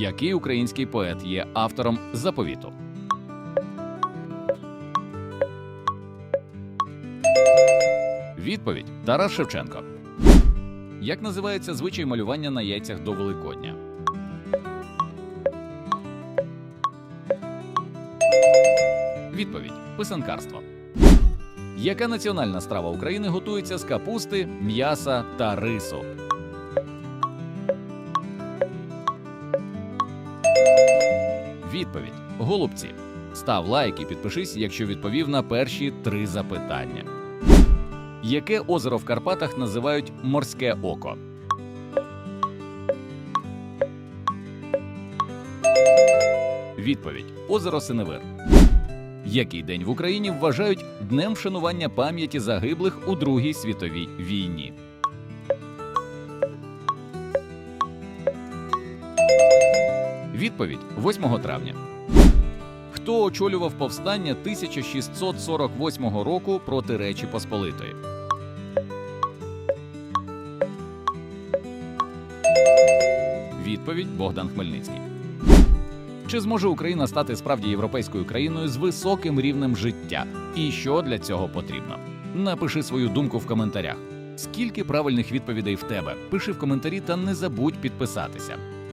Який український поет є автором заповіту? Відповідь Тарас Шевченко. Як називається звичай малювання на яйцях до Великодня? Відповідь писанкарство. Яка національна страва України готується з капусти, м'яса та рису? Відповідь голубці. Став лайк і підпишись, якщо відповів на перші три запитання. Яке озеро в Карпатах називають морське око? Відповідь озеро Синевир. Який день в Україні вважають днем вшанування пам'яті загиблих у Другій світовій війні? Відповідь 8 травня. Хто очолював повстання 1648 року проти Речі Посполитої? Відповідь Богдан Хмельницький. Чи зможе Україна стати справді європейською країною з високим рівнем життя? І що для цього потрібно? Напиши свою думку в коментарях. Скільки правильних відповідей в тебе? Пиши в коментарі та не забудь підписатися.